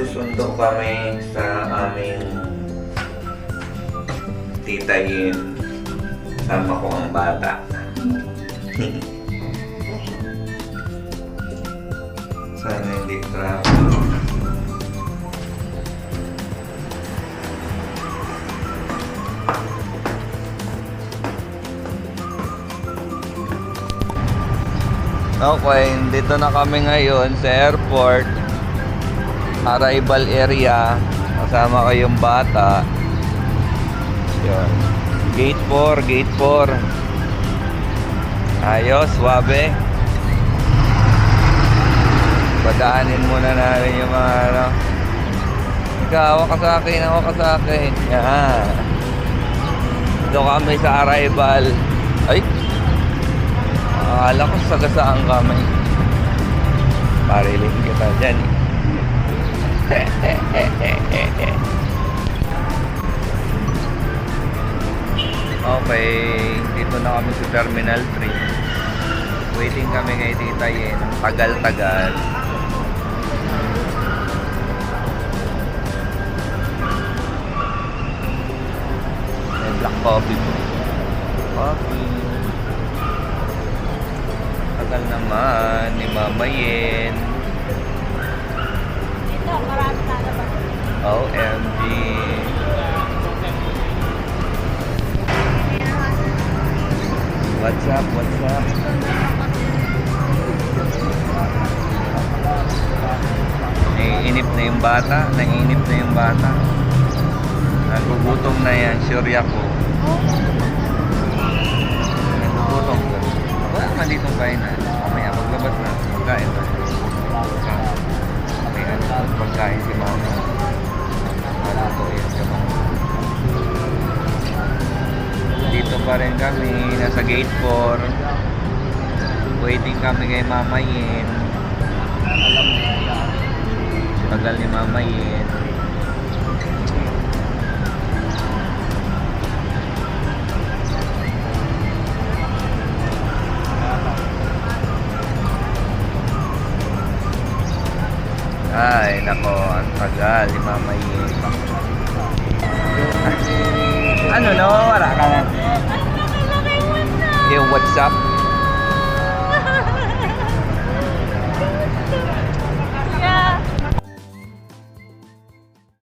Susundo kami sa aming titayin. Sama ko ang bata. Sana hindi traffic. Okay, dito na kami ngayon sa airport. Arrival area. Kasama ko yung bata. Yun. Gate 4, gate 4. Ayos, wabe. Padaanin muna namin yung mga ano. Ikaw, ka sa akin, hawa ka sa akin. Yan. Dito kami sa arrival. Ay, Akala ko sagasaan kami. Parilin kita dyan. Okay, dito na kami sa Terminal 3. Waiting kami kay Tita Yen. Tagal-tagal. Black coffee po. Coffee. Tagal naman ni Mama Yen. OMG. What's up? What's up? Naiinip na yung bata. Naiinip na yung bata. Nagugutom na yan. Sure ako. Nagugutom ka. Wala naman ditong kainan. Pagkain si mama. Wala ko yan ka Dito pa rin kami. Nasa gate 4. Waiting kami kay Mama Yin. Tagal ni Mama Yin. Ay, nako, ang tagal Mama Yin. Ano, nawawala ka na? Yung WhatsApp?